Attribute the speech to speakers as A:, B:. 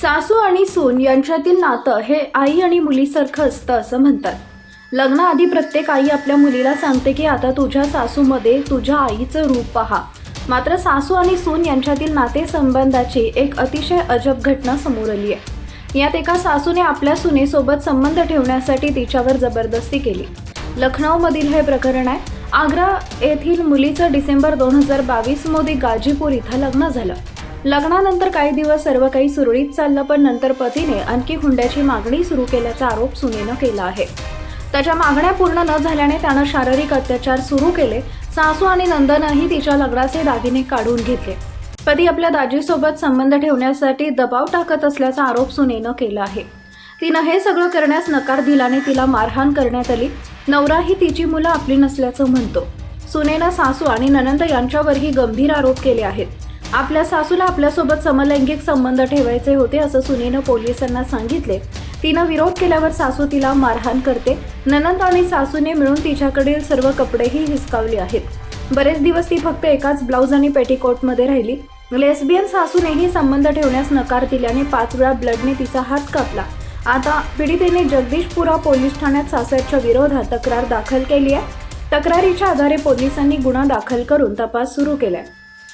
A: सासू आणि सून यांच्यातील नातं हे आई आणि मुलीसारखं असतं असं म्हणतात. लग्नाआधी प्रत्येक आई आपल्या मुलीला सांगते की आता तुझ्या सासूमध्ये तुझ्या आईचं रूप पहा. मात्र सासू आणि सून यांच्यातील नातेसंबंधाची एक अतिशय अजब घटना समोर आली आहे. यात एका सासूने आपल्या सुनेसोबत संबंध ठेवण्यासाठी तिच्यावर जबरदस्ती केली. लखनौमधील हे प्रकरण आहे. आग्रा येथील मुलीचं डिसेंबर दोन हजार बावीसमध्ये गाजीपूर इथं लग्न झालं. लग्नानंतर काही दिवस सर्व काही सुरळीत चाललं पण नंतर पतीने आणखी हुंड्याची मागणी सुरू केल्याचा आरोप सुनेनं केला आहे. त्याच्या मागण्या पूर्ण न झाल्याने त्यानं शारीरिक अत्याचार सुरू केले. सासू आणि नंदनही तिच्या लग्नाचे दागिने काढून घेतले. पती आपल्या दाजीसोबत संबंध ठेवण्यासाठी दबाव टाकत असल्याचा आरोप सुनेनं केला आहे. तिनं हे सगळं करण्यास नकार दिल्याने तिला मारहाण करण्यात आली. नवरा ही तिची मुलं आपली नसल्याचं म्हणतो. सुनेनं सासू आणि ननंद यांच्यावरही गंभीर आरोप केले आहेत. आपल्या सासूला आपल्यासोबत समलैंगिक संबंध ठेवायचे होते असं सुनेनं पोलिसांना सांगितले. तिनं विरोध केल्यावर सासू तिला मारहाण करते. ननंद आणि सासूने मिळून तिच्याकडील सर्व कपडेही हिसकावले आहेत. बरेच दिवस ती फक्त एकाच ब्लाऊज आणि पेटीकोटमध्ये राहिली. लेस्बियन सासूनेही संबंध ठेवण्यास नकार दिल्याने पाच वेळा ब्लडने तिचा हात कापला. आता पीडितेने जगदीशपुरा पोलीस ठाण्यात सासरच्या विरोधात तक्रार दाखल केली आहे. तक्रारीच्या आधारे पोलिसांनी गुन्हा दाखल करून तपास सुरू केलाय.